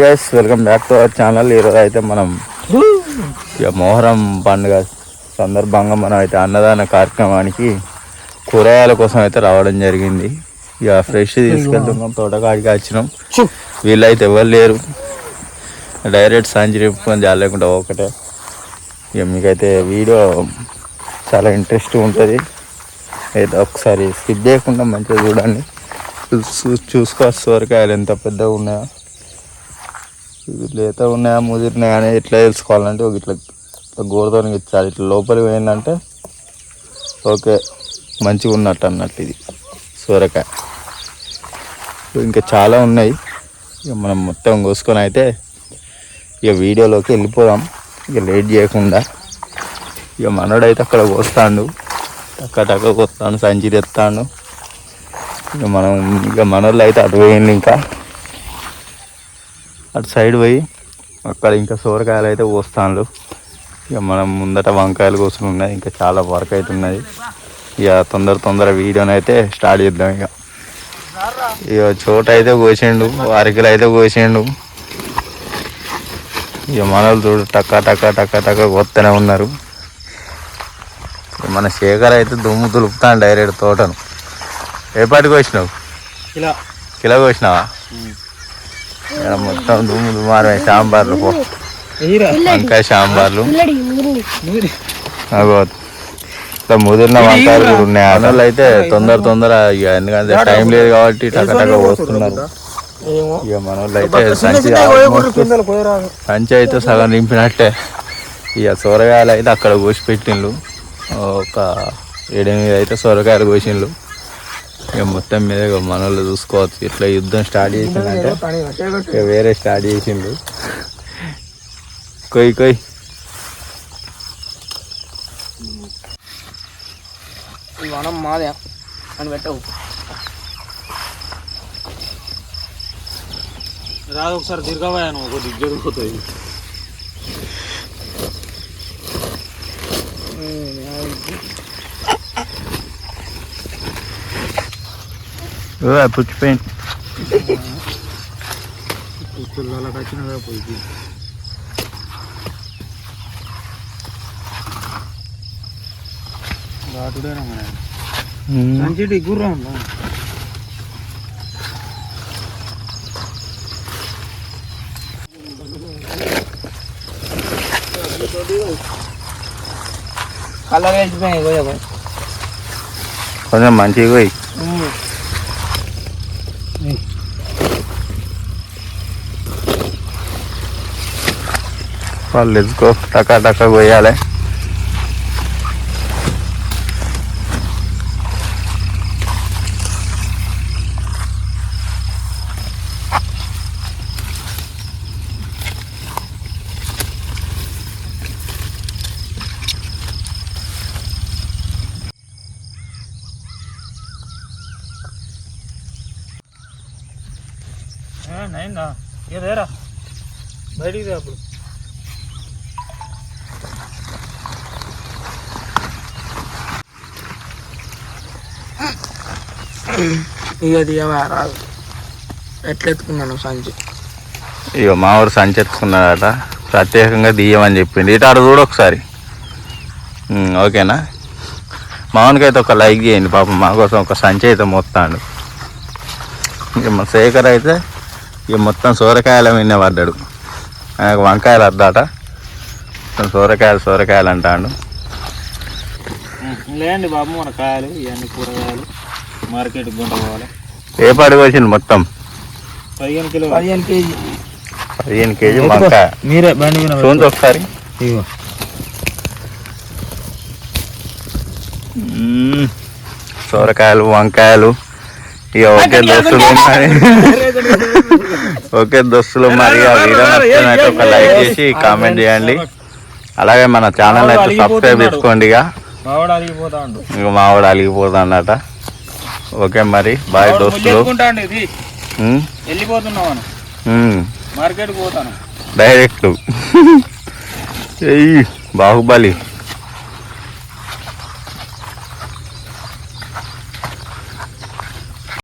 Guys welcome back to our channel ఈరోజు అయితే మనం ఇక మొహరం పండుగ సందర్భంగా మనం అయితే అన్నదాన కార్యక్రమానికి కూరగాయల కోసం అయితే రావడం జరిగింది. ఇక ఫ్రెష్ తీసుకెళ్తున్నాం తోటకాడికి వచ్చినాం వీళ్ళైతే ఎవరు లేరు. డైరెక్ట్ సంచి రేపుకొని జాలేకుండా ఒకటే. ఇక మీకైతే వీడియో చాలా ఇంట్రెస్ట్ ఉంటుంది. అయితే ఒకసారి స్కిప్ చేయకుండా మంచిగా చూడండి. చూ- చూసుకోవచ్చు సోరకాయలు ఎంత పెద్దగా ఉన్నాయో. ఇవి లేత ఉన్నాయా ముదిరినాయా అని ఎట్లా తెలుసుకోవాలంటే ఒక ఇట్లా ఇట్లా గోడతో ఇచ్చాలి. ఇట్లా లోపలికి పోయిందంటే ఓకే మంచిగా ఉన్నట్టు అన్నట్టు ఇది. సొరకాయ. ఇంకా చాలా ఉన్నాయి. ఇక మనం మొత్తం కోసుకొని అయితే ఇక వీడియోలోకి వెళ్ళిపోదాం. ఇక లేట్ చేయకుండా. ఇక మనోడైతే అక్కడ కోస్తాడు. టక్క టక్క కొస్తాను సంచి తెస్తాను ఇక మనం ఇక మనోళ్ళు అయితే అటు పోయింది ఇంకా. అటు సైడ్ పోయి అక్కడ ఇంకా సోరకాయలు అయితే కోస్తాను ఇక మనం ముందట వంకాయలు కోసం ఉన్నాయి. ఇంకా చాలా వర్క్ అయితే ఉన్నది. ఇక తొందర తొందర వీడియోని అయితే స్టార్ట్ చేద్దాం ఇక. ఇక చోట అయితే కోసిండు అరకిలు అయితే కోసిండు. ఇక మనలు చూడు టక్క టక్క టక్క టక్క కొత్తనే ఉన్నారు. ఇక మన శేఖర్ అయితే దుమ్ము దులుపుతాను డైరెక్ట్ తోటను. ఏ పాటికి వచ్చినావు ఇలా కిలో కోసినావా? మొత్తం దుమ్ము దుమారమే సాంబార్లు పో. వంకాయ సాంబార్లు. అగో ఇట్లా ముదిరిన వంకాయలు కూడా ఉన్నాయి? అన్నలు అయితే తొందర తొందర ఇక ఎందుకంటే టైం లేదు కాబట్టి టక టక పోస్తున్నారు. ఏమో. ఇక మన వాళ్ళు అయితే సంచి సంచి అయితే సగం నింపినట్టే. ఇక సొరకాయలు అయితే అక్కడ కోసి పెట్టిండ్రు ఒక ఏడెనిమిది అయితే సొరకాయలు కోసిండ్రు ఇక మొత్తం మీద ఇక మన వాళ్ళు చూసుకోవచ్చు. ఇట్లా యుద్ధం స్టార్ట్ చేసిందంటే ఇక వేరే స్టార్ట్ చేసిండు. కొయ్ కొయ్. మనం మాదే. అని పెట్టవు రాదు ఒకసారి తిరగబోయాను ఒక దిగ్గదు పోతుంది ఓ, పుచ్చిపోయింది. సంచిటి గుర్రం కలర్ వేసిపోయాయి కొంచెం మంచిగా పోయి well let's go taka taka goyale नहीं ना ये दे रहा बैठी दे आप लोग ఇక తీయవా రాదు. ఎట్లెత్తుకున్నాను సంచి? ఇక మా ఊరు సంచెత్తుకున్నాడట ప్రత్యేకంగా తీయమని చెప్పింది ఇటు ఆడు చూడు ఒకసారి. ఓకేనా? మామూలుగా అయితే ఒక లైక్ చేయండి పాపం. మా కోసం ఒక సంచి అయితే మొత్తాడు. ఇక మా శేఖర్ అయితే ఇక మొత్తం సోరకాయల మీద పడ్డాడు ఆయనకు వంకాయలు మొత్తం సోరకాయలు సోరకాయలు అంటాడు. లేండి బాబు మన కాయలు ఇవన్నీ కూరగాయలు. మార్కెట్కి గుంట పోవాలి ఏ పడికి వచ్చింది మొత్తం. పదిహేను కిలో. పదిహేను కేజీ. పదిహేను కేజీ మీరే బండి చూడండి ఒకసారి. ఇగో. సొరకాయలు వంకాయలు. ఇక ఒకే దోస్తులు మరి. ఒకే దోస్తులు మరి. ఆ వీడియో నచ్చినట్టు ఒక లైక్ చేసి కామెంట్ చేయండి. అలాగే మన ఛానల్ అయితే సబ్స్క్రైబ్ చేసుకోండి ఇక. మావాడు అలిగిపోతా ఇక మావాడు అలిగిపోతాడట. ఓకే మరి. బాయ్ దోస్తులు. వెళ్ళిపోతున్నాను పోతాను. డైరెక్ట్. బాహుబలి.